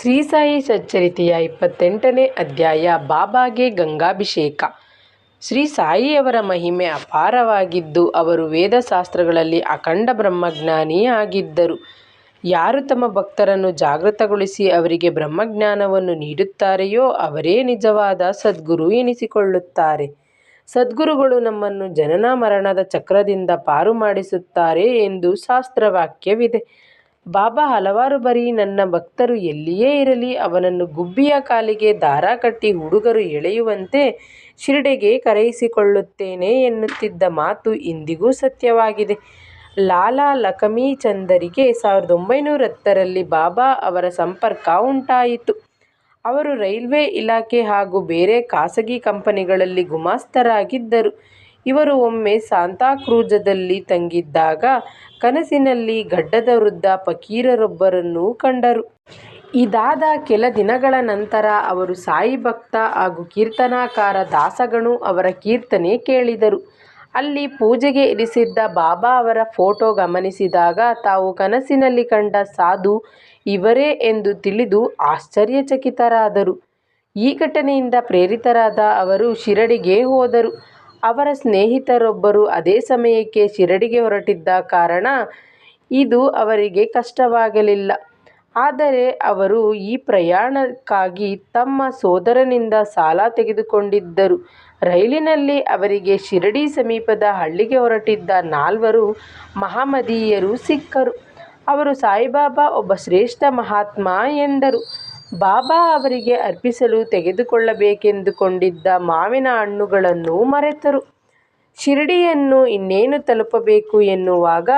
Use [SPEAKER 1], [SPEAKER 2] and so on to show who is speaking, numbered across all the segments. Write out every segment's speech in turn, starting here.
[SPEAKER 1] ಶ್ರೀ ಸಾಯಿ ಸಚ್ಚರಿತೆಯ ಇಪ್ಪತ್ತೆಂಟನೇ ಅಧ್ಯಾಯ ಬಾಬಾಗೆ ಗಂಗಾಭಿಷೇಕ ಶ್ರೀ ಸಾಯಿಯವರ ಮಹಿಮೆ ಅಪಾರವಾಗಿದ್ದು, ಅವರು ವೇದಶಾಸ್ತ್ರಗಳಲ್ಲಿ ಅಖಂಡ ಬ್ರಹ್ಮಜ್ಞಾನಿ ಆಗಿದ್ದರು. ಯಾರು ತಮ್ಮ ಭಕ್ತರನ್ನು ಜಾಗೃತಗೊಳಿಸಿ ಅವರಿಗೆ ಬ್ರಹ್ಮಜ್ಞಾನವನ್ನು ನೀಡುತ್ತಾರೆಯೋ, ಅವರೇ ನಿಜವಾದ ಸದ್ಗುರು ಎನಿಸಿಕೊಳ್ಳುತ್ತಾರೆ. ಸದ್ಗುರುಗಳು ನಮ್ಮನ್ನು ಜನನ ಮರಣದ ಚಕ್ರದಿಂದ ಪಾರು ಮಾಡಿಸುತ್ತಾರೆ ಎಂದು ಶಾಸ್ತ್ರವಾಕ್ಯವಿದೆ. ಬಾಬಾ ಹಲವಾರು ಬಾರಿ ನನ್ನ ಭಕ್ತರು ಎಲ್ಲಿಯೇ ಇರಲಿ ಅವನನ್ನು ಗುಬ್ಬಿಯ ಕಾಲಿಗೆ ದಾರ ಕಟ್ಟಿ ಹುಡುಗರು ಎಳೆಯುವಂತೆ ಶಿರಡೆಗೆ ಕರೆಯಿಸಿಕೊಳ್ಳುತ್ತೇನೆ ಎನ್ನುತ್ತಿದ್ದ ಮಾತು ಇಂದಿಗೂ ಸತ್ಯವಾಗಿದೆ. ಲಾಲಾ ಲಖಮೀಚಂದರಿಗೆ ಸಾವಿರದ ಒಂಬೈನೂರ ಹತ್ತರಲ್ಲಿ ಬಾಬಾ ಅವರ ಸಂಪರ್ಕ ಉಂಟಾಯಿತು. ಅವರು ರೈಲ್ವೆ ಇಲಾಖೆ ಹಾಗೂ ಬೇರೆ ಖಾಸಗಿ ಕಂಪನಿಗಳಲ್ಲಿ ಗುಮಾಸ್ತರಾಗಿದ್ದರು. ಇವರು ಒಮ್ಮೆ ಸಾಂತಾಕ್ರೂಜದಲ್ಲಿ ತಂಗಿದ್ದಾಗ ಕನಸಿನಲ್ಲಿ ಗಡ್ಡದ ವೃದ್ಧ ಫಕೀರರೊಬ್ಬರನ್ನು ಕಂಡರು. ಇದಾದ ಕೆಲ ದಿನಗಳ ನಂತರ ಅವರು ಸಾಯಿ ಭಕ್ತ ಹಾಗೂ ಕೀರ್ತನಕಾರ ದಾಸಗಣು ಅವರ ಕೀರ್ತನೆ ಕೇಳಿದರು. ಅಲ್ಲಿ ಪೂಜೆಗೆ ಇರಿಸಿದ್ದ ಬಾಬಾ ಅವರ ಫೋಟೋ ಗಮನಿಸಿದಾಗ ತಾವು ಕನಸಿನಲ್ಲಿ ಕಂಡ ಸಾಧು ಇವರೇ ಎಂದು ತಿಳಿದು ಆಶ್ಚರ್ಯಚಕಿತರಾದರು. ಈ ಘಟನೆಯಿಂದ ಪ್ರೇರಿತರಾದ ಅವರು ಶಿರಡಿಗೆ ಹೋದರು. ಅವರ ಸ್ನೇಹಿತರೊಬ್ಬರು ಅದೇ ಸಮಯಕ್ಕೆ ಶಿರಡಿಗೆ ಹೊರಟಿದ್ದ ಕಾರಣ ಇದು ಅವರಿಗೆ ಕಷ್ಟವಾಗಲಿಲ್ಲ. ಆದರೆ ಅವರು ಈ ಪ್ರಯಾಣಕ್ಕಾಗಿ ತಮ್ಮ ಸೋದರನಿಂದ ಸಾಲ ತೆಗೆದುಕೊಂಡಿದ್ದರು. ರೈಲಿನಲ್ಲಿ ಅವರಿಗೆ ಶಿರಡಿ ಸಮೀಪದ ಹಳ್ಳಿಗೆ ಹೊರಟಿದ್ದ ನಾಲ್ವರು ಮಹಮದೀಯರು ಸಿಕ್ಕರು. ಅವರು, ಸಾಯಿಬಾಬಾ, ಒಬ್ಬ ಶ್ರೇಷ್ಠ ಮಹಾತ್ಮ ಎಂದರು. ಬಾಬಾ ಅವರಿಗೆ ಅರ್ಪಿಸಲು ತೆಗೆದುಕೊಳ್ಳಬೇಕೆಂದುಕೊಂಡಿದ್ದ ಮಾವಿನ ಹಣ್ಣುಗಳನ್ನು ಮರೆತರು. ಶಿರಡಿಯನ್ನು ಇನ್ನೇನು ತಲುಪಬೇಕು ಎನ್ನುವಾಗ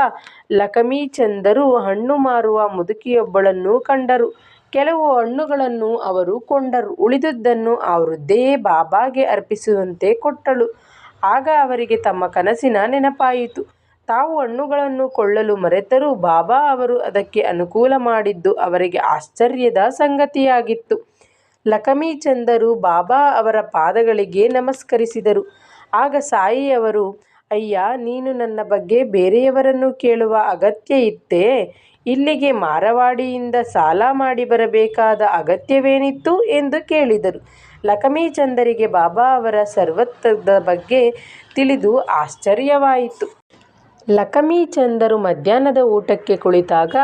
[SPEAKER 1] ಲಕಮೀಚಂದರು ಹಣ್ಣು ಮಾರುವ ಮುದುಕಿಯೊಬ್ಬಳನ್ನು ಕಂಡರು. ಕೆಲವು ಹಣ್ಣುಗಳನ್ನು ಅವರು ಕೊಂಡರು. ಉಳಿದದ್ದನ್ನು ಆ ವೃದ್ಧೆಯೇ ಬಾಬಾಗೆ ಅರ್ಪಿಸುವಂತೆ ಕೊಟ್ಟಳು. ಆಗ ಅವರಿಗೆ ತಮ್ಮ ಕನಸಿನ ನೆನಪಾಯಿತು. ತಾವು ಹಣ್ಣುಗಳನ್ನು ಕೊಳ್ಳಲು ಮರೆತರೂ ಬಾಬಾ ಅವರು ಅದಕ್ಕೆ ಅನುಕೂಲ ಮಾಡಿದ್ದು ಅವರಿಗೆ ಆಶ್ಚರ್ಯದ ಸಂಗತಿಯಾಗಿತ್ತು. ಲಖಮೀಚಂದರು ಬಾಬಾ ಅವರ ಪಾದಗಳಿಗೆ ನಮಸ್ಕರಿಸಿದರು. ಆಗ ಸಾಯಿಯವರು ಅಯ್ಯ, ನೀನು ನನ್ನ ಬಗ್ಗೆ ಬೇರೆಯವರನ್ನು ಕೇಳುವ ಅಗತ್ಯ ಇತ್ತೇ ಇಲ್ಲಿಗೆ ಮಾರವಾಡಿಯಿಂದ ಸಾಲ ಮಾಡಿ ಬರಬೇಕಾದ ಅಗತ್ಯವೇನಿತ್ತು ಎಂದು ಕೇಳಿದರು. ಲಖಮೀಚಂದರಿಗೆ ಬಾಬಾ ಅವರ ಸರ್ವತ್ವದ ಬಗ್ಗೆ ತಿಳಿದು ಆಶ್ಚರ್ಯವಾಯಿತು. ಲಖಮೀಚಂದರು ಮಧ್ಯಾಹ್ನದ ಊಟಕ್ಕೆ ಕುಳಿತಾಗ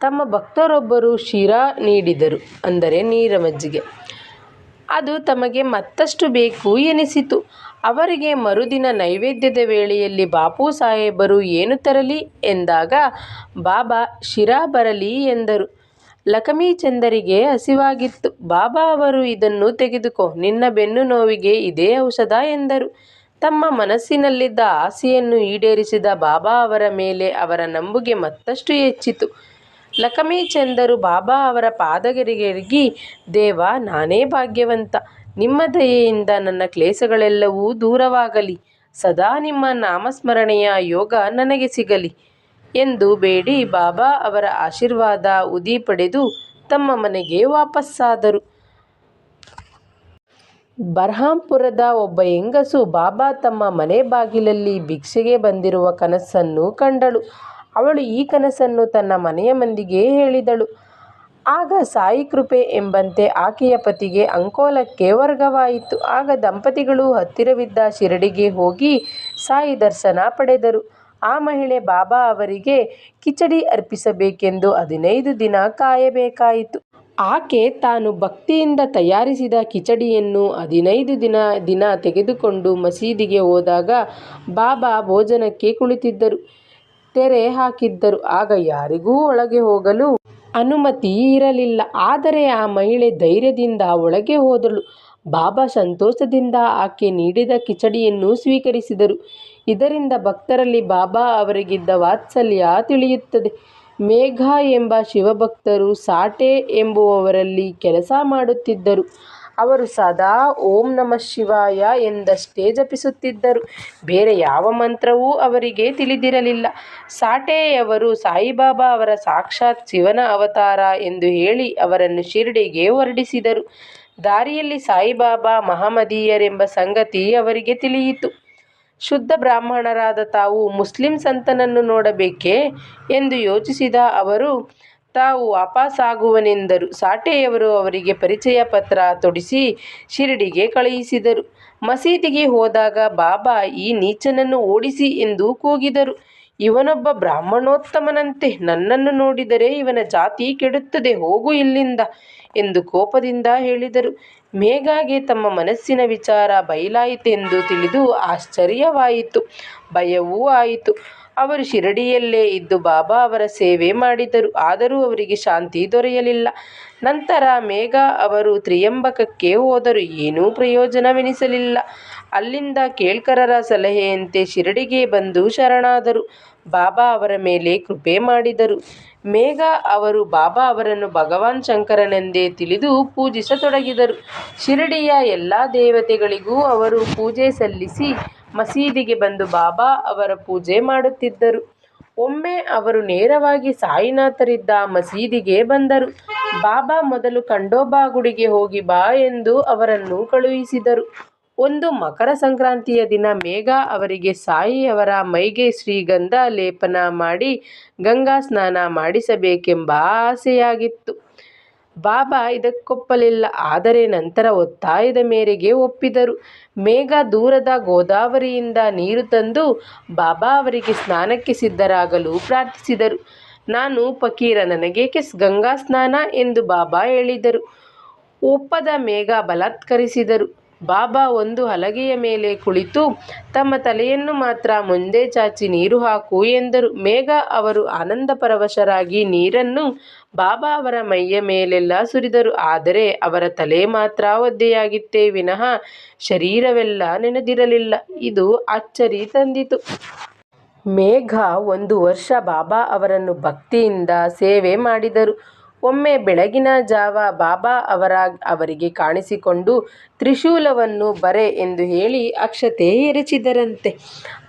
[SPEAKER 1] ತಮ್ಮ ಭಕ್ತರೊಬ್ಬರು ಶಿರಾ ನೀಡಿದರು ಅಂದರೆ ನೀರ ಮಜ್ಜಿಗೆ. ಅದು ತಮಗೆ ಮತ್ತಷ್ಟು ಬೇಕು ಎನಿಸಿತು. ಅವರಿಗೆ ಮರುದಿನ ನೈವೇದ್ಯದ ವೇಳೆಯಲ್ಲಿ ಬಾಪು ಸಾಹೇಬರು ಏನು ತರಲಿ ಎಂದಾಗ, ಬಾಬಾ, ಶಿರಾ ಬರಲಿ ಎಂದರು. ಲಖಮೀಚಂದರಿಗೆ ಹಸಿವಾಗಿತ್ತು. ಬಾಬಾ ಅವರು ಇದನ್ನು ತೆಗೆದುಕೋ, ನಿನ್ನ ಬೆನ್ನು ನೋವಿಗೆ ಇದೇ ಔಷಧ ಎಂದರು. ತಮ್ಮ ಮನಸ್ಸಿನಲ್ಲಿದ್ದ ಆಸೆಯನ್ನು ಈಡೇರಿಸಿದ ಬಾಬಾ ಅವರ ಮೇಲೆ ಅವರ ನಂಬುಗೆ ಮತ್ತಷ್ಟು ಹೆಚ್ಚಿತು. ಲಕ್ಷ್ಮೀಚಂದರು ಬಾಬಾ ಅವರ ಪಾದಗರಿಗೆರಿಗಿ ದೇವ ನಾನೇ ಭಾಗ್ಯವಂತ. ನಿಮ್ಮ ದಯೆಯಿಂದ ನನ್ನ ಕ್ಲೇಸಗಳೆಲ್ಲವೂ ದೂರವಾಗಲಿ. ಸದಾ ನಿಮ್ಮ ನಾಮಸ್ಮರಣೆಯ ಯೋಗ ನನಗೆ ಸಿಗಲಿ ಎಂದು ಬೇಡಿ ಬಾಬಾ ಅವರ ಆಶೀರ್ವಾದ, ಉದಿ ಪಡೆದು ತಮ್ಮ ಮನೆಗೆ ವಾಪಸ್ಸಾದರು. ಬರ್ಹಾಂಪುರದ ಒಬ್ಬ ಹೆಂಗಸು ಬಾಬಾ ತಮ್ಮ ಮನೆ ಬಾಗಿಲಲ್ಲಿ ಭಿಕ್ಷೆಗೆ ಬಂದಿರುವ ಕನಸನ್ನು ಕಂಡಳು. ಅವಳು ಈ ಕನಸನ್ನು ತನ್ನ ಮನೆಯ ಮಂದಿಗೆ ಹೇಳಿದಳು. ಆಗ ಸಾಯಿ ಕೃಪೆ ಎಂಬಂತೆ ಆಕೆಯ ಪತಿಗೆ ಅಂಕೋಲಕ್ಕೆ ವರ್ಗವಾಯಿತು. ಆಗ ದಂಪತಿಗಳು ಹತ್ತಿರವಿದ್ದ ಶಿರಡಿಗೆ ಹೋಗಿ ಸಾಯಿ ದರ್ಶನ ಪಡೆದರು. ಆ ಮಹಿಳೆ ಬಾಬಾ ಅವರಿಗೆ ಕಿಚಡಿ ಅರ್ಪಿಸಬೇಕೆಂದು ಹದಿನೈದು ದಿನ ಕಾಯಬೇಕಾಯಿತು. ಆಕೆ ತಾನು ಭಕ್ತಿಯಿಂದ ತಯಾರಿಸಿದ ಕಿಚಡಿಯನ್ನು ಹದಿನೈದು ದಿನ ದಿನ ತೆಗೆದುಕೊಂಡು ಮಸೀದಿಗೆ ಹೋದಾಗ ಬಾಬಾ ಭೋಜನಕ್ಕೆ ಕುಳಿತಿದ್ದರು. ತೆರೆ ಹಾಕಿದ್ದರು. ಆಗ ಯಾರಿಗೂ ಒಳಗೆ ಹೋಗಲು ಅನುಮತಿ ಇರಲಿಲ್ಲ. ಆದರೆ ಆ ಮಹಿಳೆ ಧೈರ್ಯದಿಂದ ಒಳಗೆ ಹೋದಳು. ಬಾಬಾ ಸಂತೋಷದಿಂದ ಆಕೆ ನೀಡಿದ ಕಿಚಡಿಯನ್ನು ಸ್ವೀಕರಿಸಿದರು. ಇದರಿಂದ ಭಕ್ತರಲ್ಲಿ ಬಾಬಾ ಅವರಿಗಿದ್ದ ವಾತ್ಸಲ್ಯ ತಿಳಿಯುತ್ತದೆ. ಮೇಘಾ ಎಂಬ ಶಿವಭಕ್ತರು ಸಾಟೆ ಎಂಬುವವರಲ್ಲಿ ಕೆಲಸ ಮಾಡುತ್ತಿದ್ದರು. ಅವರು ಸದಾ ಓಂ ನಮಃಶಿವಾಯ ಎಂದಷ್ಟೇ ಜಪಿಸುತ್ತಿದ್ದರು. ಬೇರೆ ಯಾವ ಮಂತ್ರವೂ ಅವರಿಗೆ ತಿಳಿದಿರಲಿಲ್ಲ. ಸಾಟೆಯವರು ಸಾಯಿಬಾಬಾ ಅವರ ಸಾಕ್ಷಾತ್ ಶಿವನ ಅವತಾರ ಎಂದು ಹೇಳಿ ಅವರನ್ನು ಶಿರ್ಡಿಗೆ ಹೊರಡಿಸಿದರು. ದಾರಿಯಲ್ಲಿ ಸಾಯಿಬಾಬಾ ಮಹಮದೀಯರೆಂಬ ಸಂಗತಿ ಅವರಿಗೆ ತಿಳಿಯಿತು. ಶುದ್ಧ ಬ್ರಾಹ್ಮಣರಾದ ತಾವು ಮುಸ್ಲಿಂ ಸಂತನನ್ನು ನೋಡಬೇಕೇ ಎಂದು ಯೋಚಿಸಿದ ಅವರು, ತಾವು ವಾಪಸ್ಸಾಗುವನೆಂದರು ಸಾಟೆಯವರು ಅವರಿಗೆ ಪರಿಚಯ ಪತ್ರ ತೊಡಿಸಿ ಶಿರಡಿಗೆ ಕಳುಹಿಸಿದರು. ಮಸೀದಿಗೆ ಹೋದಾಗ, ಬಾಬಾ, ಈ ನೀಚನನ್ನು ಓಡಿಸಿ ಎಂದು ಕೂಗಿದರು. ಇವನೊಬ್ಬ ಬ್ರಾಹ್ಮಣೋತ್ತಮನಂತೆ, ನನ್ನನ್ನು ನೋಡಿದರೆ ಇವನ ಜಾತಿ ಕೆಡುತ್ತದೆ, ಹೋಗು ಇಲ್ಲಿಂದ ಎಂದು ಕೋಪದಿಂದ ಹೇಳಿದರು. ಮೇಘಾಗೆ ತಮ್ಮ ಮನಸ್ಸಿನ ವಿಚಾರ ಬಯಲಾಯಿತೆಂದು ತಿಳಿದು ಆಶ್ಚರ್ಯವಾಯಿತು, ಭಯವೂ ಆಯಿತು. ಅವರು ಶಿರಡಿಯಲ್ಲೇ ಇದ್ದು ಬಾಬಾ ಅವರ ಸೇವೆ ಮಾಡಿದರು. ಆದರೂ ಅವರಿಗೆ ಶಾಂತಿ ದೊರೆಯಲಿಲ್ಲ. ನಂತರ ಮೇಘ ಅವರು ತ್ರಿಯಂಬಕಕ್ಕೆ ಹೋದರು. ಏನೂ ಪ್ರಯೋಜನವೆನಿಸಲಿಲ್ಲ. ಅಲ್ಲಿಂದ ಕೇಳ್ಕರರ ಸಲಹೆಯಂತೆ ಶಿರಡಿಗೆ ಬಂದು ಶರಣಾದರು. ಬಾಬಾ ಅವರ ಮೇಲೆ ಕೃಪೆ ಮಾಡಿದರು. ಮೇಘ ಅವರು ಬಾಬಾ ಅವರನ್ನು ಭಗವಾನ್ ಶಂಕರನೆಂದೇ ತಿಳಿದು ಪೂಜಿಸತೊಡಗಿದರು. ಶಿರಡಿಯ ಎಲ್ಲ ದೇವತೆಗಳಿಗೂ ಅವರು ಪೂಜೆ ಸಲ್ಲಿಸಿ ಮಸೀದಿಗೆ ಬಂದು ಬಾಬಾ ಅವರ ಪೂಜೆ ಮಾಡುತ್ತಿದ್ದರು. ಒಮ್ಮೆ ಅವರು ನೇರವಾಗಿ ಸಾಯಿನಾಥರಿದ್ದ ಮಸೀದಿಗೆ ಬಂದರು. ಬಾಬಾ ಮೊದಲು ಖಂಡೋಬಾ ಗುಡಿಗೆ ಹೋಗಿ ಬಾ ಎಂದು ಅವರನ್ನು ಕಳುಹಿಸಿದರು. ಒಂದು ಮಕರ ಸಂಕ್ರಾಂತಿಯ ದಿನ ಮೇಘ ಅವರಿಗೆ ಸಾಯಿಯವರ ಮೈಗೆ ಶ್ರೀಗಂಧ ಲೇಪನ ಮಾಡಿ ಗಂಗಾ ಸ್ನಾನ ಮಾಡಿಸಬೇಕೆಂಬ ಆಸೆಯಾಗಿತ್ತು. ಬಾಬಾ ಇದಕ್ಕೊಪ್ಪಲಿಲ್ಲ. ಆದರೆ ನಂತರ ಒತ್ತಾಯದ ಮೇರೆಗೆ ಒಪ್ಪಿದರು. ಮೇಘ ದೂರದ ಗೋದಾವರಿಯಿಂದ ನೀರು ತಂದು ಬಾಬಾ ಅವರಿಗೆ ಸ್ನಾನಕ್ಕೆ ಸಿದ್ಧರಾಗಲು ಪ್ರಾರ್ಥಿಸಿದರು. ನಾನು ಫಕೀರ, ನನಗೇಕೆ ಗಂಗಾ ಸ್ನಾನ ಎಂದು ಬಾಬಾ ಹೇಳಿದರು. ಒಪ್ಪದ ಮೇಘ ಬಲಾತ್ಕರಿಸಿದರು. ಬಾಬಾ ಒಂದು ಹಲಗೆಯ ಮೇಲೆ ಕುಳಿತು ತಮ್ಮ ತಲೆಯನ್ನು ಮಾತ್ರ ಮುಂದೆ ಚಾಚಿ ನೀರು ಹಾಕು ಎಂದರು. ಮೇಘ ಅವರು ಆನಂದಪರವಶರಾಗಿ ನೀರನ್ನು ಬಾಬಾ ಅವರ ಮೈಯ ಮೇಲೆಲ್ಲ ಸುರಿದರು. ಆದರೆ ಅವರ ತಲೆ ಮಾತ್ರ ಒದ್ದೆಯಾಗಿತ್ತೇ ವಿನಃ ಶರೀರವೆಲ್ಲ ನೆನೆದಿರಲಿಲ್ಲ. ಇದು ಅಚ್ಚರಿ ತಂದಿತು. ಮೇಘ ಒಂದು ವರ್ಷ ಬಾಬಾ ಅವರನ್ನು ಭಕ್ತಿಯಿಂದ ಸೇವೆ ಮಾಡಿದರು. ಒಮ್ಮೆ ಬೆಳಗಿನ ಜಾವ ಬಾಬಾ ಅವರ ಅವರಿಗೆ ಕಾಣಿಸಿಕೊಂಡು ತ್ರಿಶೂಲವನ್ನು ಬರೆ ಎಂದು ಹೇಳಿ ಅಕ್ಷತೆ ಎರಚಿದರಂತೆ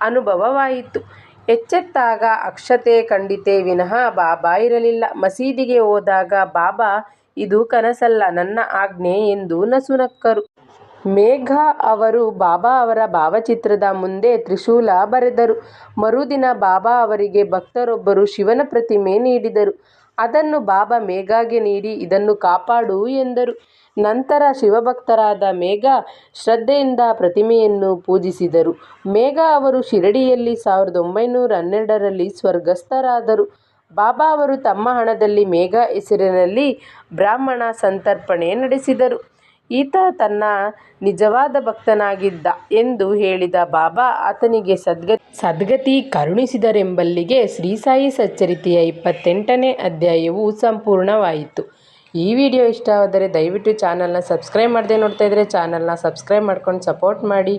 [SPEAKER 1] ಅನುಭವವಾಯಿತು. ಎಚ್ಚೆತ್ತಾಗ ಅಕ್ಷತೆ ಕಂಡಿತೇ ವಿನಃ ಬಾಬಾ ಇರಲಿಲ್ಲ. ಮಸೀದಿಗೆ ಹೋದಾಗ ಬಾಬಾ ಇದು ಕನಸಲ್ಲ, ನನ್ನ ಆಜ್ಞೆ ಎಂದು ನಸುನಕ್ಕರು. ಮೇಘ ಅವರು ಬಾಬಾ ಅವರ ಭಾವಚಿತ್ರದ ಮುಂದೆ ತ್ರಿಶೂಲ ಬರೆದರು. ಮರುದಿನ ಬಾಬಾ ಅವರಿಗೆ ಭಕ್ತರೊಬ್ಬರು ಶಿವನ ಪ್ರತಿಮೆ ನೀಡಿದರು. ಅದನ್ನು ಬಾಬಾ ಮೇಘಾಗೆ ನೀಡಿ ಇದನ್ನು ಕಾಪಾಡು ಎಂದರು. ನಂತರ ಶಿವಭಕ್ತರಾದ ಮೇಘಾ ಶ್ರದ್ಧೆಯಿಂದ ಪ್ರತಿಮೆಯನ್ನು ಪೂಜಿಸಿದರು. ಮೇಘಾ ಅವರು ಶಿರಡಿಯಲ್ಲಿ ಸಾವಿರದ ಒಂಬೈನೂರ ಹನ್ನೆರಡರಲ್ಲಿ ಸ್ವರ್ಗಸ್ಥರಾದರು. ಬಾಬಾ ಅವರು ತಮ್ಮ ಹಣದಲ್ಲಿ ಮೇಘಾ ಹೆಸರಿನಲ್ಲಿ ಬ್ರಾಹ್ಮಣ ಸಂತರ್ಪಣೆ ನಡೆಸಿದರು. ಈತ ತನ್ನ ನಿಜವಾದ ಭಕ್ತನಾಗಿದ್ದ ಎಂದು ಹೇಳಿದ ಬಾಬಾ ಆತನಿಗೆ ಸದ್ಗತಿ ಕರುಣಿಸಿದರೆಂಬಲ್ಲಿಗೆ ಶ್ರೀಸಾಯಿ ಸಚ್ಚರಿತೆಯ ಇಪ್ಪತ್ತೆಂಟನೇ ಅಧ್ಯಾಯವು ಸಂಪೂರ್ಣವಾಯಿತು. ಈ ವಿಡಿಯೋ ಇಷ್ಟವಾದರೆ ದಯವಿಟ್ಟು ಚಾನಲ್ನ ಸಬ್ಸ್ಕ್ರೈಬ್ ಮಾಡದೆ ನೋಡ್ತಾ ಇದ್ದರೆ ಚಾನಲ್ನ ಸಬ್ಸ್ಕ್ರೈಬ್ ಮಾಡ್ಕೊಂಡು ಸಪೋರ್ಟ್ ಮಾಡಿ.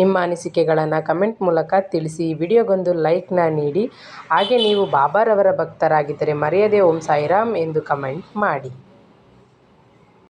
[SPEAKER 1] ನಿಮ್ಮ ಅನಿಸಿಕೆಗಳನ್ನು ಕಮೆಂಟ್ ಮೂಲಕ ತಿಳಿಸಿ. ಈ ವಿಡಿಯೋಗೊಂದು ಲೈಕ್ನ ನೀಡಿ. ಹಾಗೆ ನೀವು ಬಾಬಾರವರ ಭಕ್ತರಾಗಿದ್ದರೆ ಮರೆಯದೆ ಓಂ ಸಾಯಿರಾಮ್ ಎಂದು ಕಮೆಂಟ್ ಮಾಡಿ.